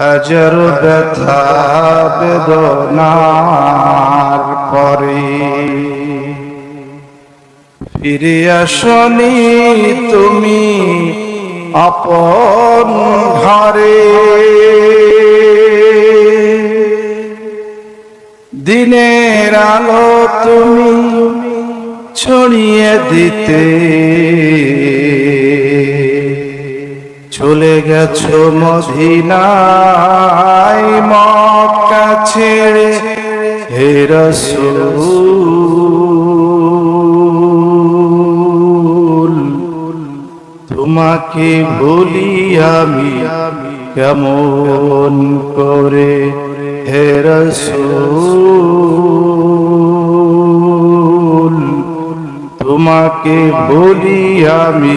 হাজার বেদনার পরে। ফিরে আসনি তুমি আপন ঘরে। দিনের আলো তুমি ছড়িয়ে দিতে। চলে গেছো মদিনায় মক্কা ছেড়ে, হে রসূল। তোমাকে বলি আমি কেমন করে, হে রসূল। তোমাকে বলি আমি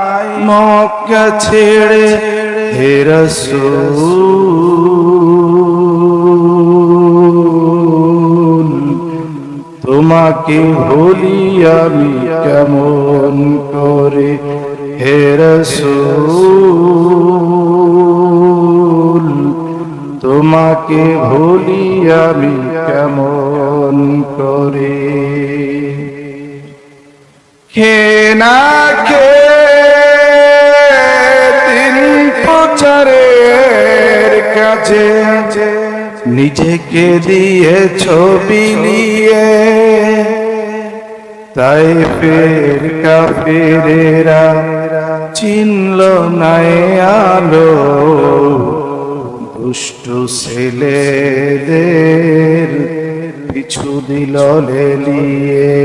মক্কা ছেড়ে হে রসূল, তোমাকে ভুলি আমি কেমন করে? হে তোমাকে ভুলি আমি কেমন করে? খে না খে প্রচারের কাছে নিজেকে দিয়ে ছবি নিয়ে, তাই ফের কাফেরেরা চিনল নাই আলো, দুষ্টু ছেলেদের পিছু দিল লেলিয়ে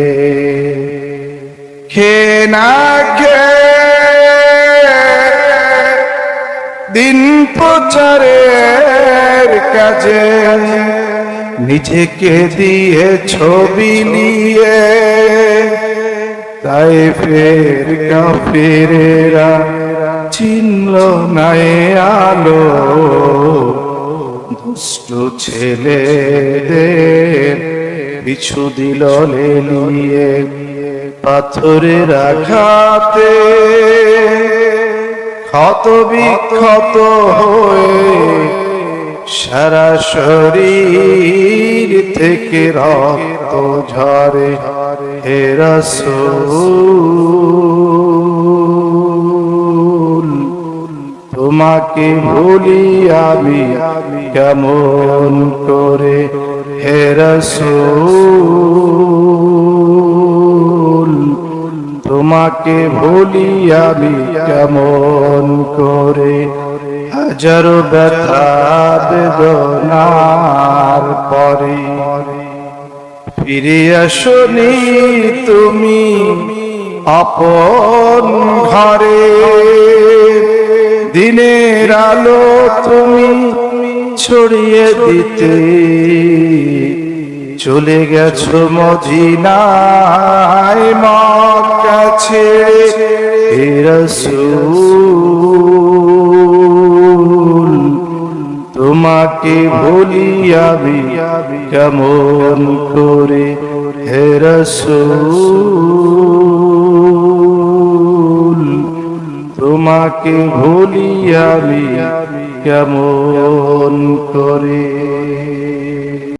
খে না খে দিন প্রচারের কাজে। নিজেকে দিয়ে ছবি নিয়ে তাই ফের কাফেরেরা চিনল নাই আলো। দুষ্ট ছেলেদের পিছু দিল লেলিয়ে পাথরের আঘাতে। ক্ষত বিক্ষত হয়ে সারা শরীর থেকে রক্ত ঝরে হে রসূল, তোমাকে ভুলি আমি কেমন করে? হে রসূল তোমাকে ভুলি আমি কেমন করে? হাজারো ব্যথা বেদনার পরে। ফিরে আসনি তুমি আপন ঘরে। দিনের আলো তুমি ছড়িয়ে দিতে চলে গেছো মদিনায়, মক্কা ছেড়ে হে রসূল। তোমাকে ভুলি আমি কেমন করে হে রসূল। তোমাকে ভুলি আমি কেমন করে